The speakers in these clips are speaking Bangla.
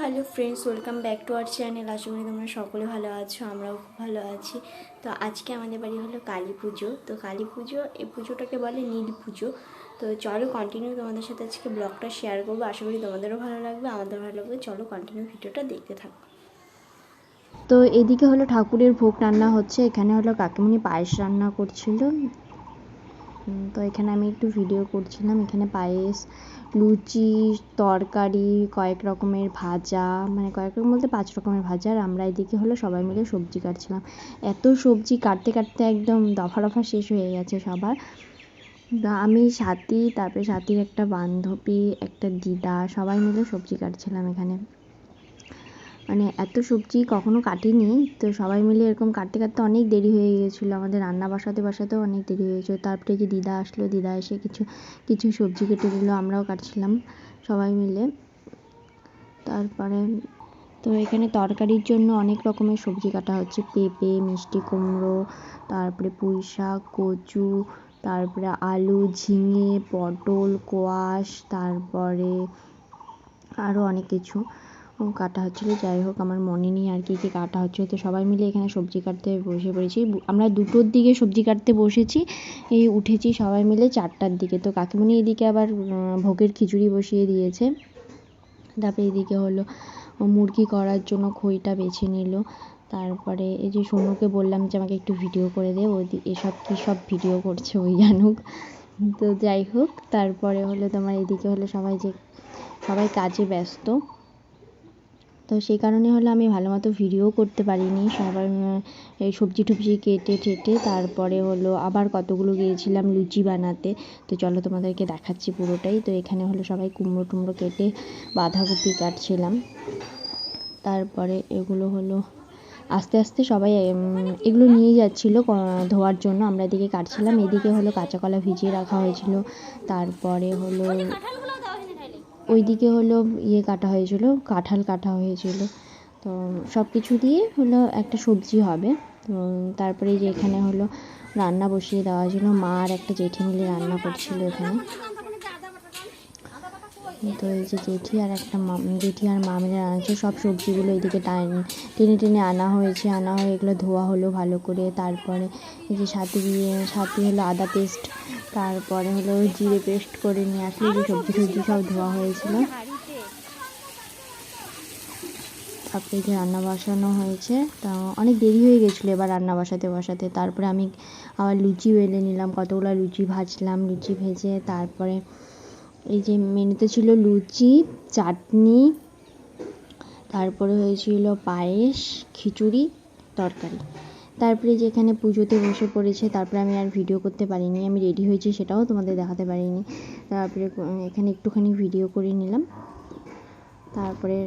Hello friends welcome back to our channel আশা করি তোমরা সকলে ভালো আছো, আমরাও খুব ভালো আছি। তো আজকে আমাদের বাড়ি হলো কালী পুজো। তো কালী পুজো, এই পুজোটাকে বলে নীল পুজো। তো চলো কন্টিনিউ তোমাদের সাথে আজকে ব্লগটা শেয়ার করব। আশা করি তোমাদেরও ভালো লাগবে আমাদের ভালো লাগবে। চলো কন্টিনিউ ভিডিওটা দেখতে থাকো। তো এদিকে হলো ঠাকুরের ভোগ রান্না হচ্ছে। এখানে হলো কাকিমণি পায়েস রান্না করছিল। তো এখানে আমি একটু ভিডিও করছিলাম। এখানে পায়েস, লুচি, তরকারি, কয়েক রকমের ভাজা মানে কয়েক রকম বলতে পাঁচ রকমের ভাজা আর আমরা এদিকে হলো সবাই মিলে সবজি কাটছিলাম। এত সবজি কাটতে কাটতে একদম দফা দফা শেষ হয়ে গেছে সবার। আমি সাথী, তারপরে সাথীর একটা বান্ধবী, একটা দিদা, সবাই মিলে সবজি কাটছিলাম এখানে। মানে এত সবজি কখনো কাটিনি, তো সবাই মিলে এরকম কাটতে কাটতে অনেক দেরি হয়ে গিয়েছিল। আমাদের রান্না বসাতে বসাতেও অনেক দেরি হয়ে গেছিল তারপরে যে দিদা আসলো, দিদা এসে কিছু কিছু সবজি কেটে দিল, আমরাও কাটছিলাম সবাই মিলে। তারপরে তো এখানে তরকারির জন্য অনেক রকমের সবজি কাটা হচ্ছে। পেঁপে, মিষ্টি কুমড়ো, তারপরে পুঁই শাক, কচু, তারপরে আলু, ঝিঙে, পটল, কোয়াশ, তারপরে আরও অনেক কিছু। কাটা হচ্ছিল, যাই হোক আমার মনে নেই আর কি কি কাটা হচ্ছিল তো সবাই মিলে এখানে সবজি কাটতে বসে পড়েছি। আমরা দুটোর দিকে সবজি কাটতে বসেছি, এই উঠেছি সবাই মিলে চারটার দিকে। তো কাকিমণি এদিকে আবার ভোগের খিচুড়ি বসিয়ে দিয়েছে। তারপরে এদিকে হলো মুরগি করার জন্য খইটা বেছে নিল। তারপরে এই যে সোনুকে বললাম যে, আমাকে একটু ভিডিও করে দে। ওই এসব কী সব ভিডিও করছে ওই জানুক। তো যাই হোক, তারপরে হলো তোমার এদিকে হলো সবাই যে, সবাই কাজে ব্যস্ত। তো সেই কারণে হলো আমি ভালো মতো ভিডিও করতে পারিনি। উম, এই সবজি টবজি কেটে ঠেটে তারপরে হলো আবার কতগুলো গিয়েছিলাম লুচি বানাতে। তো চলো তোমাদেরকে দেখাচ্ছি পুরোটাই। তো এখানে হলো সবাই কুমড়ো টুমড়ো কেটে বাঁধাকপি কাটছিলাম। তারপরে এগুলো হলো আস্তে আস্তে সবাই এগুলো নিয়ে যাচ্ছিল ধোয়ার জন্য। আমরা এদিকে কাটছিলাম। এদিকে হলো কাঁচা কলা ভিজিয়ে রাখা হয়েছিল। তারপরে হলো ওইদিকে হলো ইয়ে কাটা হয়েছিল, কাঁঠাল কাটা হয়েছিল। তো সব কিছু দিয়ে হলো একটা সবজি হবে। তো তারপরে যে এখানে হলো রান্না বসিয়ে দেওয়া ছিল মা আর একটা জেঠি মিলে রান্না করছিল এখানে। তো এই যে জেঠি আর একটা জেঠি আর মা মিলে রান্না হচ্ছে সব সবজিগুলো এইদিকে টান- টেনে টেনে আনা হয়েছে। আনা হয়ে এগুলো ধোয়া হলো ভালো করে। তারপরে এই যে সাথে দিয়ে, সাথে হলো আদা পেস্ট তারপরে হলো জিরে পেস্ট করে নিয়ে আসলে যে সবজি টবজি সব ধোয়া হয়েছিল। তারপরে যে রান্না বসানো হয়েছে, তা অনেক দেরি হয়ে গেছিল এবার রান্না বসাতে বসাতে। তারপরে আমি আবার লুচি বেলে নিলাম, কতগুলো লুচি ভাজলাম, লুচি ভেজে, তারপরে এই যে মেনুতে ছিল লুচি, চাটনি, তারপরে হয়েছিল পায়েস, খিচুড়ি, তরকারি। তারপরে যেখানে পুজোতে বসে পড়েছে তারপরে আমি আর ভিডিও করতে পারিনি। আমি রেডি হয়েছি সেটাও তোমাদের দেখাতে পারিনি। তারপরে এখানে একটুখানি ভিডিও করে নিলাম। তারপরে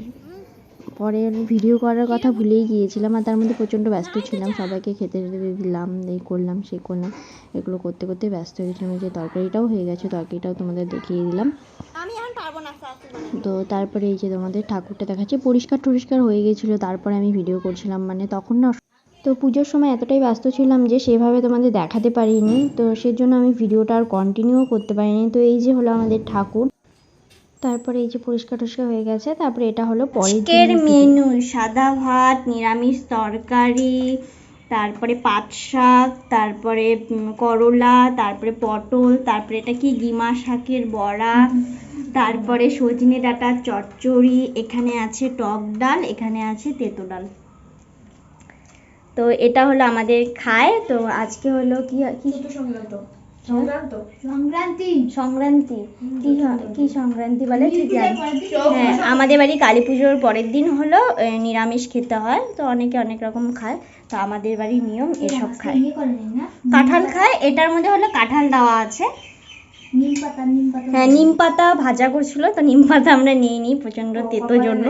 পরে ভিডিও করার কথা ভুলেই গিয়েছিলাম আর তার মধ্যে প্রচণ্ড ব্যস্ত ছিলাম। সবাইকে খেতে দিলাম এই করলাম সে করলাম। এগুলো করতে করতে ব্যস্ত হয়ে গেছিলাম। এই যে তরকারিটাও হয়ে গেছে তরকারিটাও তোমাদের দেখিয়ে দিলাম। তো তারপরে এই যে তোমাদের ঠাকুরটা দেখাচ্ছে পরিষ্কার টরিষ্কার হয়ে গেছিল। তারপরে আমি ভিডিও করছিলাম মানে তখন না তো পুজোর সময় এতটাই ব্যস্ত ছিলাম যে সেভাবে তোমাদের দেখাতে পারিনি। তো সেজন্য আমি ভিডিওটা আর কন্টিনিউ করতে পারিনি। তো এই যে হলো আমাদের ঠাকুর। তারপরে এই যে পরিষ্কার টরিষ্কার হয়ে গেছে। তারপরে এটা হলো পরের মেনু সাদা ভাত নিরামিষ তরকারি তারপরে পাট শাক তারপরে করলা তারপরে পটল তারপরে এটা কি গিমা শাকের বড়া তারপরে সজনে ডাঁটার চচ্চড়ি এখানে আছে টক ডাল এখানে আছে তেঁতো ডাল। তো এটা হলো আমাদের খায়। তো আজকে হলো কি কি? সংক্রান্তি। সংক্রান্তি। কি কি সংক্রান্তি বলে? ঠিক জানি হ্যাঁ আমাদের বাড়ি কালী পুজোর পরের দিন হলো নিরামিষ খেতে হয়। তো অনেকে অনেক রকম খায়। তো আমাদের বাড়ির নিয়ম এসব খায়। কাঁঠাল খায়। এটার মধ্যে হলো কাঁঠাল দেওয়া আছে। হ্যাঁ নিম পাতা ভাজা করছিল তো নিম পাতা আমরা নিয়ে নিই প্রচণ্ড তেতো জন্য।